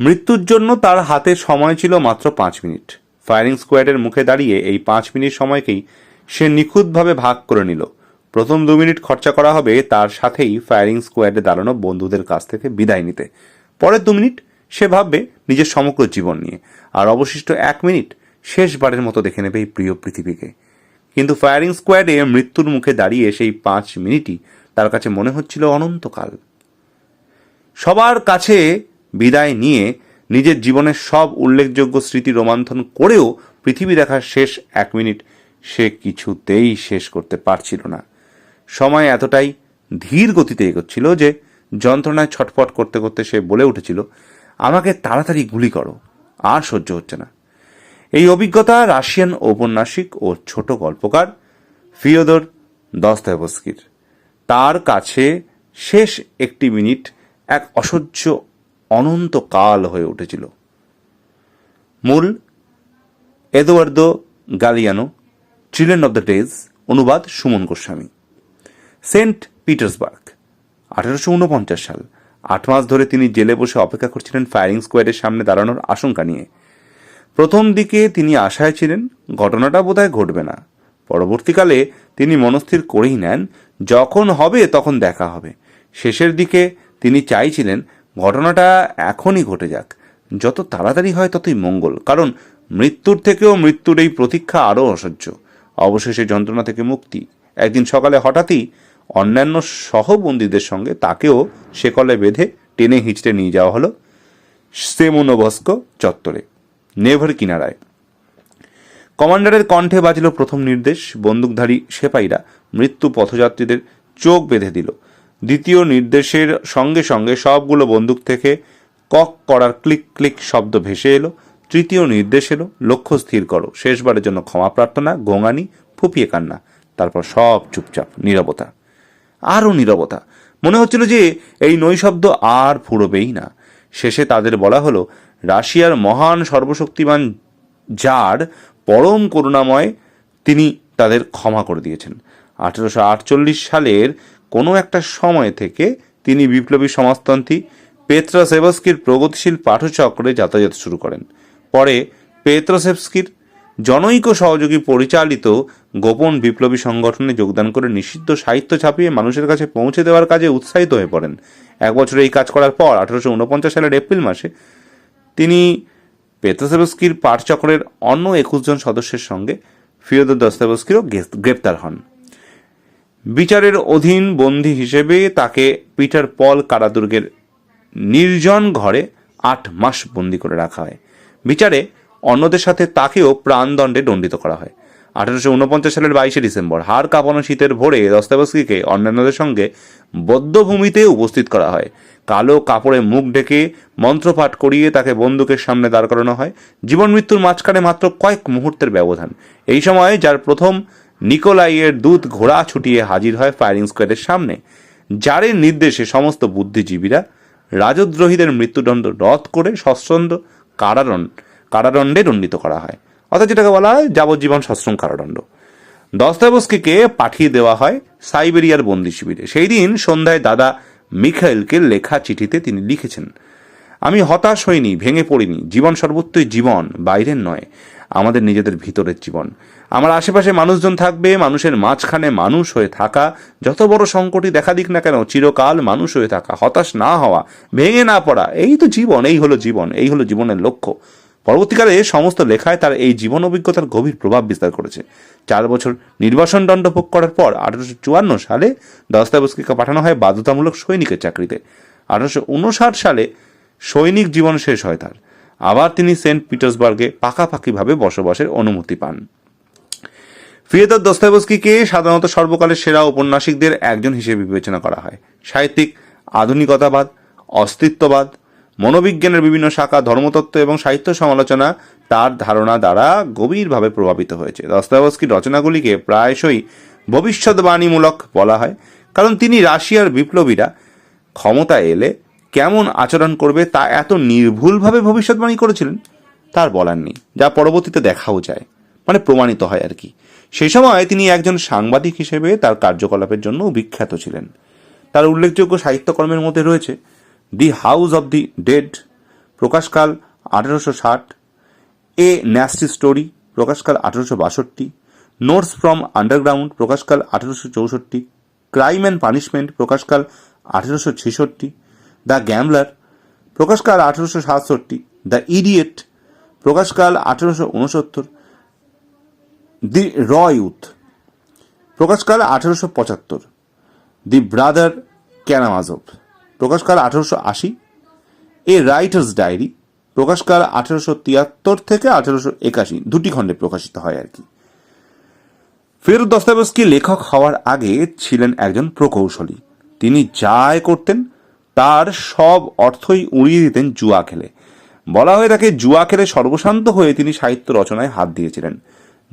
মৃত্যুর জন্য তার হাতে সময় ছিল মাত্র পাঁচ মিনিট। ফায়ারিং স্কোয়াডের মুখে দাঁড়িয়ে এই পাঁচ মিনিট সময়কেই সে নিখুঁতভাবে ভাগ করে নিল। প্রথম দু মিনিট খরচা করা হবে তার সাথেই ফায়ারিং স্কোয়াডে দাঁড়ানো বন্ধুদের কাছ থেকে বিদায় নিতে। পরের দু মিনিট সে ভাববে নিজের সমগ্র জীবন নিয়ে, আর অবশিষ্ট এক মিনিট শেষবারের মতো দেখে নেবে এই প্রিয় পৃথিবীকে। কিন্তু ফায়ারিং স্কোয়াডে মৃত্যুর মুখে দাঁড়িয়ে সেই পাঁচ মিনিটই তার কাছে মনে হচ্ছিল অনন্তকাল। সবার কাছে বিদায় নিয়ে নিজের জীবনের সব উল্লেখযোগ্য স্মৃতি রোমান্থন করেও পৃথিবী দেখার শেষ এক মিনিট সে কিছুতেই শেষ করতে পারছিল না। সময় এতটাই ধীর গতিতে এগোচ্ছিল যে যন্ত্রণায় ছটফট করতে করতে সে বলে উঠেছিল, আমাকে তাড়াতাড়ি গুলি করো, আর সহ্য হচ্ছে না। এই অভিজ্ঞতা রাশিয়ান ঔপন্যাসিক ও ছোট গল্পকার ফিওদর দস্তায়েভস্কির। তার কাছে শেষ একটি মিনিট এক অসহ্য অনন্তকাল হয়ে উঠেছিল। মূল Eduardo Galeano, children of the days, অনুবাদ সুমন গোস্বামী। সেন্ট পিটার্সবার্গ, আঠারোশো উনপঞ্চাশ সাল, আট মাস ধরে তিনি জেলে বসে অপেক্ষা করছিলেন ফায়ারিং স্কোয়াডের সামনে দাঁড়ানোর আশঙ্কা নিয়ে। প্রথম দিকে তিনি আশায় ছিলেন, ঘটনাটা বোধহয় ঘটবে না। পরবর্তীকালে তিনি মনস্থির করেই নেন, যখন হবে তখন দেখা হবে। শেষের দিকে তিনি চাইছিলেন ঘটনাটা এখনই ঘটে যাক। যত তাড়াতাড়ি হয় ততই মঙ্গল, কারণ মৃত্যুর থেকেও মৃত্যুর এই প্রতীক্ষা আরও অসহ্য। অবশেষে যন্ত্রণা থেকে মুক্তি। একদিন সকালে হঠাৎই অন্যান্য সহবন্দীদের সঙ্গে তাকেও সেকলে বেঁধে টেনে হিঁচড়ে নিয়ে যাওয়া হলো সেমোনোভস্ক চত্বরে, নেভার কিনারায়। কমান্ডারের কণ্ঠে বাজল প্রথম নির্দেশ। বন্দুকধারী সেপাইরা মৃত্যু পথযাত্রীদের চোখ বেঁধে দিল। দ্বিতীয় নির্দেশের সঙ্গে সঙ্গে সবগুলো বন্দুক থেকে কক করার ক্লিক ক্লিক শব্দ ভেসে এলো। তৃতীয় নির্দেশ এলো, লক্ষ্য স্থির করো। শেষবারের জন্য ক্ষমা প্রার্থনা, গোঙানি, ফুপিয়ে কান্না। তারপর সব চুপচাপ, নীরবতা। আরও নীরবতা। মনে হচ্ছিল যে এই নৈশব্দ আর ফুরবেই না। শেষে তাদের বলা হলো, রাশিয়ার মহান সর্বশক্তিমান যার পরম করুণাময় তিনি তাদের ক্ষমা করে দিয়েছেন। আঠেরোশো আটচল্লিশ সালের কোনো একটা সময় থেকে তিনি বিপ্লবী সমাজতন্ত্রী পেত্রাসেভস্কির প্রগতিশীল পাঠচক্রে যাতায়াত শুরু করেন। পরে পেত্রসেভস্কির জনৈক সহযোগী পরিচালিত গোপন বিপ্লবী সংগঠনে যোগদান করে নিষিদ্ধ সাহিত্য ছাপিয়ে মানুষের কাছে পৌঁছে দেওয়ার কাজে উৎসাহিত হয়ে পড়েন। এক বছর এই কাজ করার পর আঠারোশো উনপঞ্চাশ সালের এপ্রিল মাসে তিনি পেত্রসেভস্কির পাঠচক্রের অন্য একুশ জন সদস্যের সঙ্গে ফিওদর দস্তাবেস্কিরও গ্রেপ্তার হন। বিচারের অধীন বন্দী হিসেবে তাকে পিটার পল কারাদুর্গের নির্জন ঘরে আট মাস বন্দি করে রাখা হয়। বিচারে অন্যদের সাথে তাকেও প্রাণদণ্ডে দণ্ডিত করা হয়। আঠারোশো উনপঞ্চাশ সালের বাইশে ডিসেম্বর হাড় কাঁপানো শীতের ভোরে দস্তাবেস্কিকে অন্যান্যদের সঙ্গে বদ্ধভূমিতে উপস্থিত করা হয়। কালো কাপড়ে মুখ ঢেকে মন্ত্রপাঠ করিয়ে তাকে বন্দুকের সামনে দাঁড় করানো হয়। জীবন মৃত্যুর মাঝখানে মাত্র কয়েক মুহূর্তের ব্যবধান। এই সময় যার প্রথম নিকোলাইয়ের দূত ঘোড়া ছুটিয়ে হাজির হয় ফায়ারিং স্কোয়াডের সামনে যারের নির্দেশে সমস্ত বুদ্ধিজীবীরা রাজদ্রোহীদের মৃত্যুদণ্ড রদ করে সশ্রন্দ কারাদণ্ড, কারাদণ্ডে দণ্ডিত করা হয়। অর্থাৎ যেটাকে বলা হয় যাবজ্জীবন সশ্রম কারাদণ্ড। দস্তাবস্কিকে পাঠিয়ে দেওয়া হয় সাইবেরিয়ার বন্দি শিবিরে। সেই দিন সন্ধ্যায় দাদা মিখাইলকে লেখা চিঠিতে তিনি লিখেছেন, আমি হতাশ হইনি, ভেঙে পড়িনি। জীবন সর্বত্রই জীবন, বাইরের নয়। আমাদের নিজেদের ভিতরের জীবন। আমার আশেপাশে মানুষজন থাকবে, মানুষের মাঝখানে মানুষ হয়ে থাকা। যত বড় সংকটই দেখা দিক না কেন, চিরকাল মানুষ হয়ে থাকা, হতাশ না হওয়া, ভেঙে না পড়া, এই তো জীবন, এই হলো জীবন, এই হলো জীবনের লক্ষ্য। পরবর্তীকালে সমস্ত লেখায় তার এই জীবন অভিজ্ঞতার গভীর প্রভাব বিস্তার করেছে। চার বছর নির্বাসন দণ্ড ভোগ করার পর আঠারোশো চুয়ান্ন সালে দস্তাবেস্কিকে পাঠানো হয় বাধ্যতামূলক সৈনিকের চাকরিতে। আঠারোশো উনষাট সালে সৈনিক জীবন শেষ হয় তার। আবার তিনি সেন্ট পিটার্সবার্গে পাকাপাকিভাবে বসবাসের অনুমতি পান। ফিয়েদর দস্তাবস্কিকে সাধারণত সর্বকালের সেরা ঔপন্যাসিকদের একজন হিসেবে বিবেচনা করা হয়। সাহিত্যিক, আধুনিকতাবাদ, অস্তিত্ববাদ, মনোবিজ্ঞানের বিভিন্ন শাখা, ধর্মতত্ত্ব এবং সাহিত্য সমালোচনা তার ধারণা দ্বারা গভীরভাবে প্রভাবিত হয়েছে। দস্তাবেস্কির রচনাগুলিকে প্রায়শই ভবিষ্যৎবাণীমূলক বলা হয়, কারণ তিনি রাশিয়ার বিপ্লবীরা ক্ষমতা এলে কেমন আচরণ করবে তা এত নির্ভুলভাবে ভবিষ্যৎবাণী করেছিলেন, তার বলার নেই, যা পরবর্তীতে দেখাও যায় মানে প্রমাণিত হয় আর কি। সেই সময় তিনি একজন সাংবাদিক হিসেবে তার কার্যকলাপের জন্য বিখ্যাত ছিলেন। তার উল্লেখযোগ্য সাহিত্যকর্মের মধ্যে রয়েছে the house of the dead প্রকাশকাল আঠেরোশো ষাট, এ ন্যাস্টি স্টোরি প্রকাশকাল আঠেরোশো বাষট্টি, নোটস ফ্রম আন্ডারগ্রাউন্ড প্রকাশকাল আঠেরোশো চৌষট্টি, ক্রাইম অ্যান্ড পানিশমেন্ট প্রকাশকাল আঠেরোশো ছেষট্টি দ্য গ্যামলার, প্রকাশকাল আঠেরোশো সাতষট্টি, দ্য ইডিয়েট, প্রকাশকাল আঠেরোশো উনসত্তর, দি র ইউথ প্রকাশকাল আঠেরোশো পঁচাত্তর, দি ব্রাদার ক্যানামাজভ প্রকাশকাল আঠেরোশো আশি, এ রাইটার্স ডায়েরি, প্রকাশকাল আঠেরোশো তিয়াত্তর থেকে আঠেরোশো একাশি, দুটি খণ্ডে প্রকাশিত হয় আর কি। ফেরুদ দস্তাবেস্কি লেখক হওয়ার আগে ছিলেন একজন প্রকৌশলী। তিনি যা আয় করতেন তার সব অর্থই উড়িয়ে দিতেন জুয়া খেলে। বলা হয়ে থাকে, জুয়া খেলে সর্বশান্ত হয়ে তিনি সাহিত্য রচনায় হাত দিয়েছিলেন।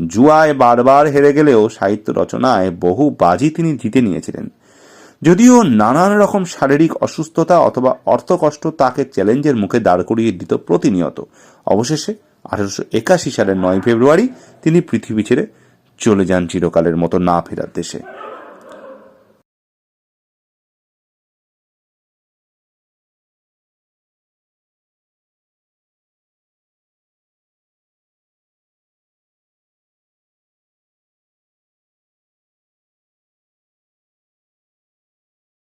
জুয়ায় বারবার হেরে গেলেও সাহিত্য রচনায় বহু বাজি তিনি জিতে নিয়েছিলেন। যদিও নানান রকম শারীরিক অসুস্থতা অথবা অর্থকষ্ট তাকে চ্যালেঞ্জের মুখে দাঁড় করিয়ে দিত প্রতিনিয়ত। অবশেষে আঠারোশো একাশি সালের নয় ফেব্রুয়ারি তিনি পৃথিবী ছেড়ে চলে যান চিরকালের মতো না ফেরার দেশে।